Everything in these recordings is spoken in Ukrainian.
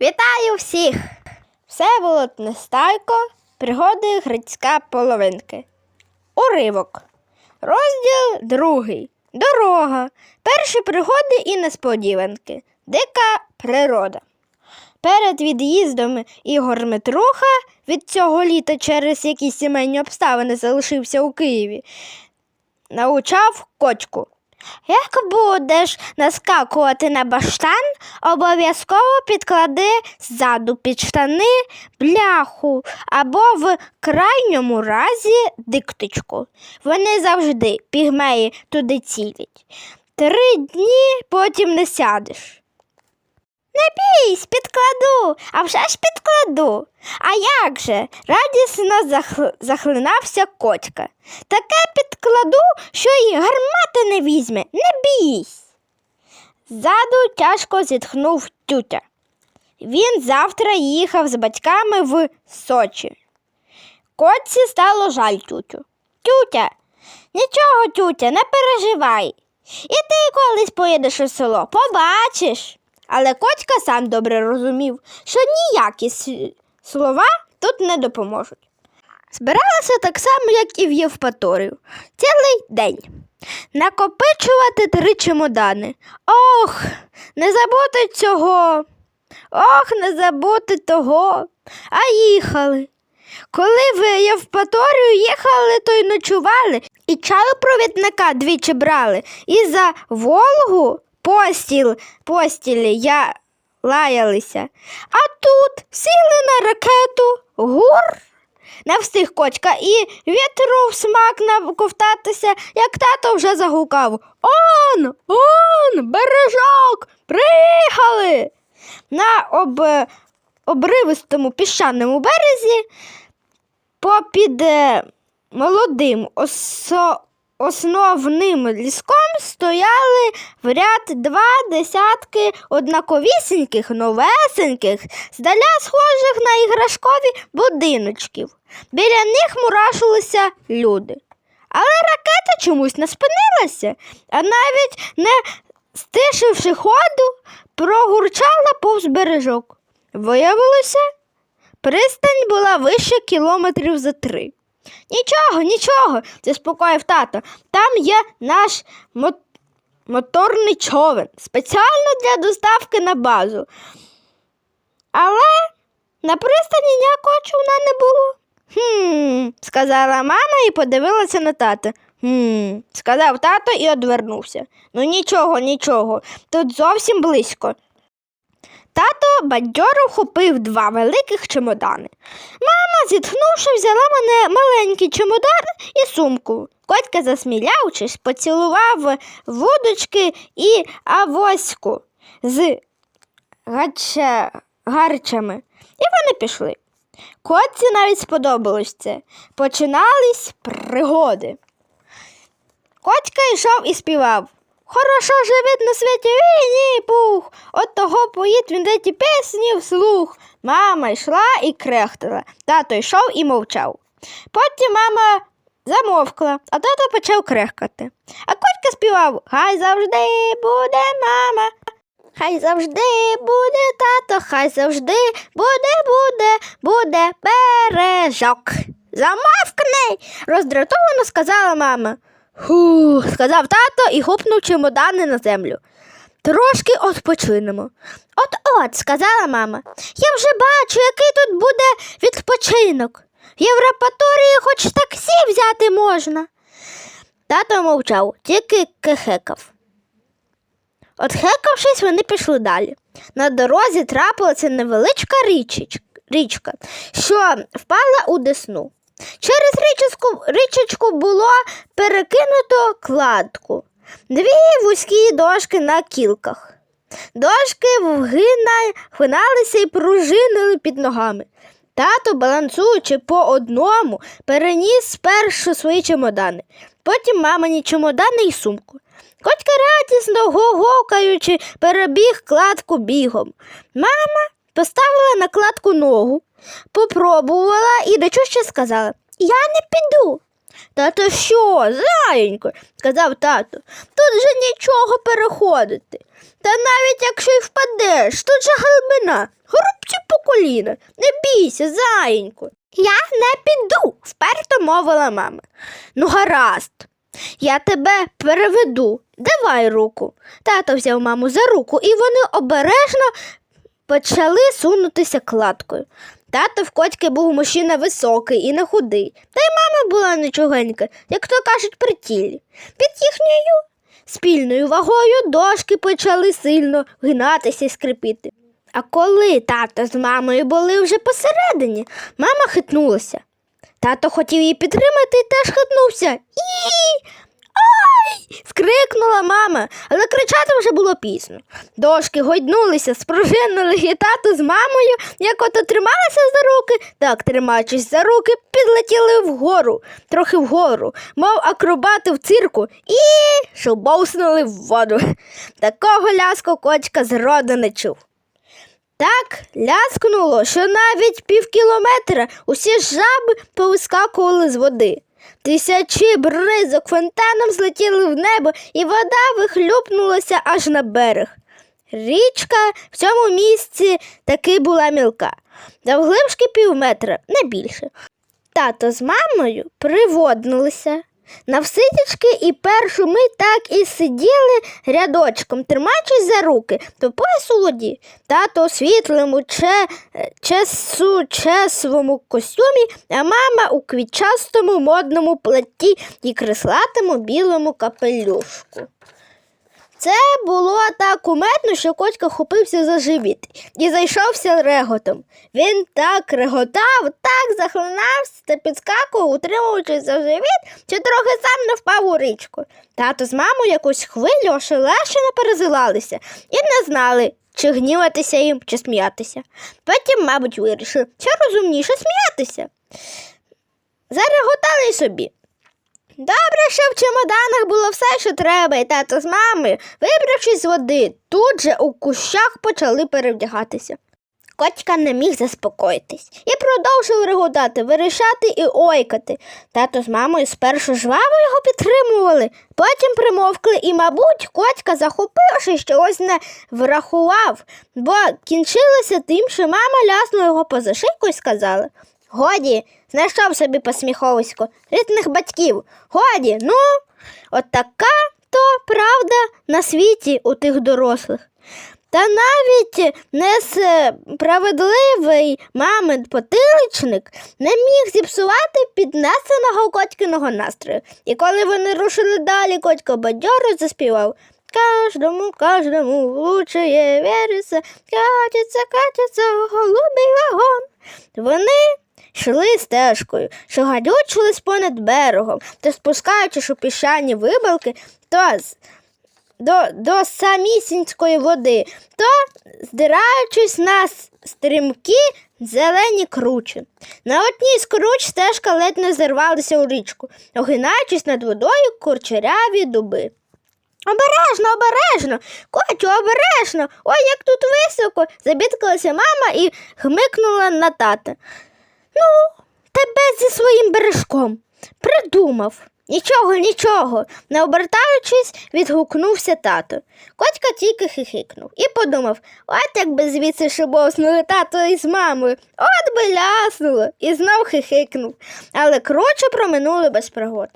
Вітаю всіх! Все було Нестайко, пригоди Грицька половинки. Уривок. Розділ другий. Дорога. Перші пригоди і несподіванки. Дика природа. Перед від'їздом Ігор Митруха від цього літа через якісь сімейні обставини залишився у Києві. Научав кочку. Як будеш наскакувати на баштан, обов'язково підклади ззаду під штани бляху або в крайньому разі диктичку. Вони завжди, пігмеї, туди цілять. Три дні потім не сядеш. Не бійсь, підкладу, а вже ж підкладу. А як же? радісно зах- захлинався котька. Таке підкладу, що й гармати не візьме. Не бійсь. Ззаду тяжко зітхнув тютя. Він завтра їхав з батьками в Сочі. Котці стало жаль тютю. Тютя, нічого, тютя, не переживай. І ти колись поїдеш у село, побачиш. Але котька сам добре розумів, що ніякі слова тут не допоможуть. Збиралася так само, як і в Євпаторію. Цілий день. Накопичувати три чемодани. Ох, не забути цього. Ох, не забути того. А їхали. Коли в Євпаторію їхали, то й ночували, і чаю провідника двічі брали, і за Волгу постіл, постілі я лаялися. А тут сіли на ракету, гур. Не встиг кочка і вітру в смак наковтатися, як тато вже загукав. Он, он, бережок, приїхали. На об, обривистому піщаному березі попід е, молодим осо, основним ліском стояли в ряд два десятки однаковісіньких, новесеньких, здаля схожих на іграшкові будиночків. Біля них мурашилися люди. Але ракета чомусь не спинилася, а навіть не стишивши ходу, прогурчала повз бережок. Виявилося, пристань була вище кілометрів за три. Нічого, нічого, заспокоїв тато. Там є наш мо- моторний човен, спеціально для доставки на базу. Але на пристані ніякого човна не було. Хм, сказала мама і подивилася на тата. Хм, сказав тато і одвернувся. Ну нічого, нічого, тут зовсім близько. Тато бадьоро вхопив два великих чемодани. Мама, зітхнувши, взяла мене маленький чемодан і сумку. Котька, засміявшись, поцілував вудочки і авоську з гача... гарчами, і вони пішли. Котці навіть сподобалось це. Починались пригоди. Котька йшов і співав. Хорошо живить на світі війні пух. От того поїть він де ті пісні вслух. Мама йшла і крехтала. Тато йшов і мовчав. Потім мама замовкла, а тато почав крехкати. А котька співав Хай завжди буде мама. Хай завжди буде тато, хай завжди буде, буде, буде бережок. Замовкни, роздратовано сказала мама. Ху, сказав тато і гупнув чемодани на землю. Трошки відпочинемо. От-от, сказала мама. Я вже бачу, який тут буде відпочинок. В Європаторії хоч таксі взяти можна. Тато мовчав, тільки кехекав. Отхекавшись, вони пішли далі. На дорозі трапилася невеличка річечка, річка, що впала у десну. Через річечку, річечку було перекинуто кладку, дві вузькі дошки на кілках. Дошки вгина, вгиналися і пружинили під ногами. Тато, балансуючи по одному, переніс спершу свої чемодани, потім мамині чемодани і сумку. Котька радісно гогокаючи, перебіг кладку бігом. Мама поставила на кладку ногу, попробувала і дочуще сказала Я не піду. Тато що, заєнько, сказав тато, тут же нічого переходити. Та навіть якщо й впадеш, тут же глибина, грубці по коліна. Не бійся, заєнько. Я не піду, вперто мовила мама. Ну, гаразд, я тебе переведу. Давай руку. Тато взяв маму за руку, і вони обережно почали сунутися кладкою. Тато в котьки був мужчина високий і не худий, та й мама була нічогенька, як то кажуть, при тілі. Під їхньою спільною вагою дошки почали сильно гинатися і скрипіти. А коли тато з мамою були вже посередині, мама хитнулася. Тато хотів її підтримати і теж хитнувся. І. Скрикнула мама, але кричати вже було пізно. Дошки гойднулися, спружинили і тато з мамою, як ото трималися за руки, так, тримаючись за руки, підлетіли вгору, трохи вгору, мов акробати в цирку, і шубовснули в воду. Такого ляску кочка зроду не чув. Так ляскнуло, що навіть півкілометра усі жаби повискакували з води. Тисячі бризок фонтаном злетіли в небо, і вода вихлюпнулася аж на берег. Річка в цьому місці таки була мілка, завглибшки півметра, не більше. Тато з мамою приводнулися. Навситічки і першу ми так і сиділи рядочком, тримаючись за руки, то пояс у воді. Тато світлому че, чесу, чесовому костюмі, а мама у квітчастому модному платі і креслатому білому капелюшку. Це було так куметно, що котька хопився за живіт і зайшовся реготом. Він так реготав, так захлинався та підскакував, утримуючись за живіт, що трохи сам не впав у річку. Тато з мамою якусь хвилю ошелешено перезилалися і не знали, чи гніватися їм, чи сміятися. Потім, мабуть, вирішили, що розумніше сміятися. Зареготали собі. Добре, що в чемоданах було все, що треба, і тато з мамою, вибравшись з води, тут же у кущах почали перевдягатися. Котька не міг заспокоїтись і продовжив реготати, вирішати і ойкати. Тато з мамою спершу жваво його підтримували, потім примовкли, і, мабуть, котька, захопившись, чогось не врахував, бо кінчилося тим, що мама ляснула його поза шийку і сказала Годі, знайшов собі посміховисько рідних батьків. Годі, ну, от така то правда на світі у тих дорослих. Та навіть несправедливий мамин потиличник не міг зіпсувати піднесеного котькиного настрою. І коли вони рушили далі, котько бадьоро заспівав. Каждому, каждому влучує віриться, катиться, катиться голубий вагон. Вони йшли стежкою, що гадючились понад берегом, то спускаючись у піщані вибалки, то з до, до самісінької води, то здираючись на стрімкі зелені кручі. На одній з круч стежка ледь не зірвалася у річку, огинаючись над водою курчеряві дуби. Обережно, обережно, котю, обережно. Ой, як тут високо. забідкалася мама і гмикнула на тата. Ну, тебе зі своїм бережком. Придумав. Нічого, нічого, не обертаючись, відгукнувся тато. Котька тільки хихикнув і подумав, от якби звідси шибовснули тато із мамою, от би ляснуло, і знов хихикнув. Але кроче проминули без пригод.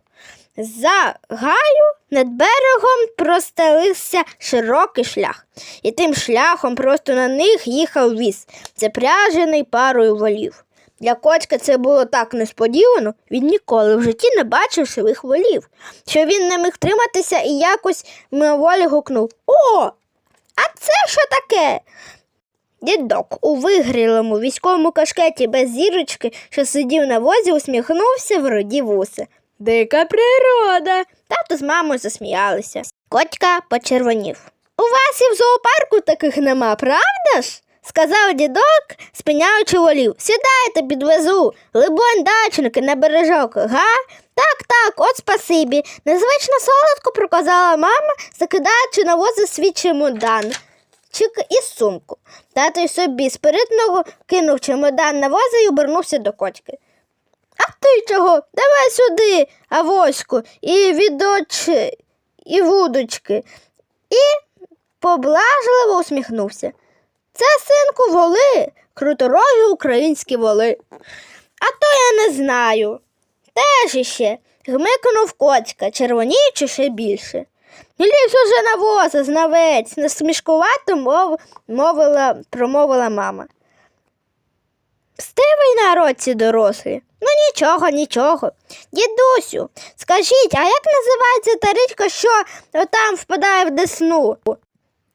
За гаю над берегом простелився широкий шлях, і тим шляхом просто на них їхав віз, запряжений парою волів. Для котика це було так несподівано, він ніколи в житті не бачив живих волів, що він не міг триматися і якось мимоволі гукнув О, а це що таке? Дідок у вигрілому військовому кашкеті без зірочки, що сидів на возі, усміхнувся в роді вуси. Дика природа. Тато з мамою засміялися. Котька почервонів. У вас і в зоопарку таких нема, правда ж? сказав дідок, спиняючи волів. Сідайте, підвезу. Либонь, дачники на бережок, га? Так, так, от спасибі. Незвично солодко проказала мама, закидаючи на вози свій чемодан. Чик і сумку. Тато й собі спиритного кинув чемодан на воза і обернувся до котьки. А ти чого? Давай сюди, авоську, і відочі, і вудочки. І поблажливо усміхнувся. Це, синку, воли, круторогі українські воли. А то я не знаю. Теж іще гмикнув коцька, червоніючи ще більше. Лізь уже на воза, знавець, насмішкувато мов, мовила, промовила мама. Стивий на році дорослі. Ну нічого, нічого. Дідусю, скажіть, а як називається та річка, що отам впадає в десну?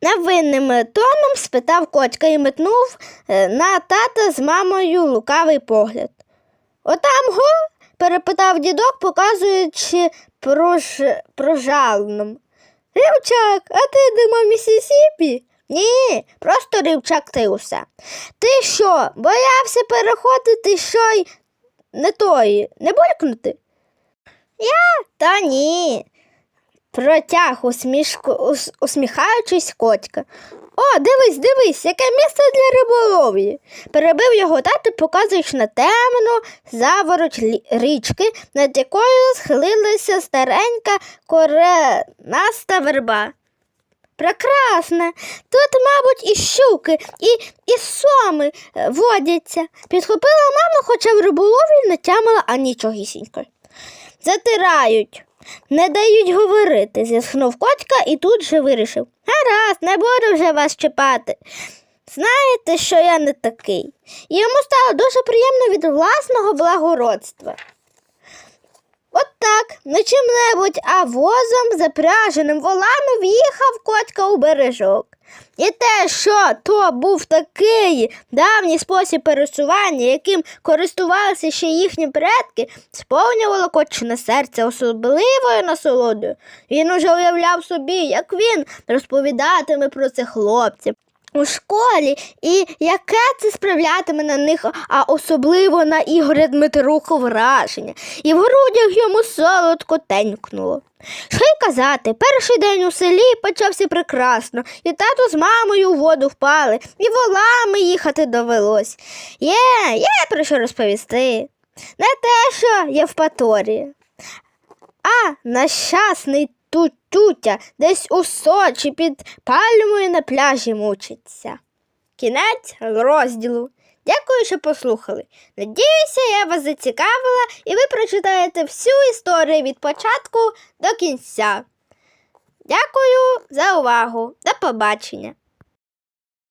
Невинним тоном спитав котька і метнув е, на тата з мамою лукавий погляд. Отам го? перепитав дідок, показуючи прож... прожалном. Рівчак, а ти думав Місісіпі? Ні, просто рівчак ти усе. Ти що, боявся переходити що й не тої, не булькнути? Я? Та ні. Протяг усмішку, ус, усміхаючись котька. О, дивись, дивись, яке місце для риболовлі. Перебив його тато, показуючи на темну завороть річки, над якою схилилася старенька коренаста верба. Прекрасне. Тут, мабуть, і щуки, і, і соми е, водяться. Підхопила мама, хоча в риболовлі не тямила анічогісінько. Затирають, не дають говорити, зітхнув котька і тут же вирішив. Гаразд, не буду вже вас чіпати. Знаєте, що я не такий. І йому стало дуже приємно від власного благородства. От так, не чим-небудь, а возом, запряженим волами в'їхав котка у бережок. І те, що то був такий давній спосіб пересування, яким користувалися ще їхні предки, сповнювало котчине серце особливою насолодою. Він уже уявляв собі, як він розповідатиме про це хлопцям. У школі, і яке це справлятиме на них, а особливо на Ігоря Дмитруху враження, і в грудях йому солодко тенькнуло. Що й казати, перший день у селі почався прекрасно, і тато з мамою у воду впали, і волами їхати довелось. Є, є про що розповісти. Не те, що Євпаторія, а нещасний тут десь у Сочі під пальмою на пляжі мучиться. Кінець розділу. Дякую, що послухали. Надіюся, я вас зацікавила і ви прочитаєте всю історію від початку до кінця. Дякую за увагу. До побачення.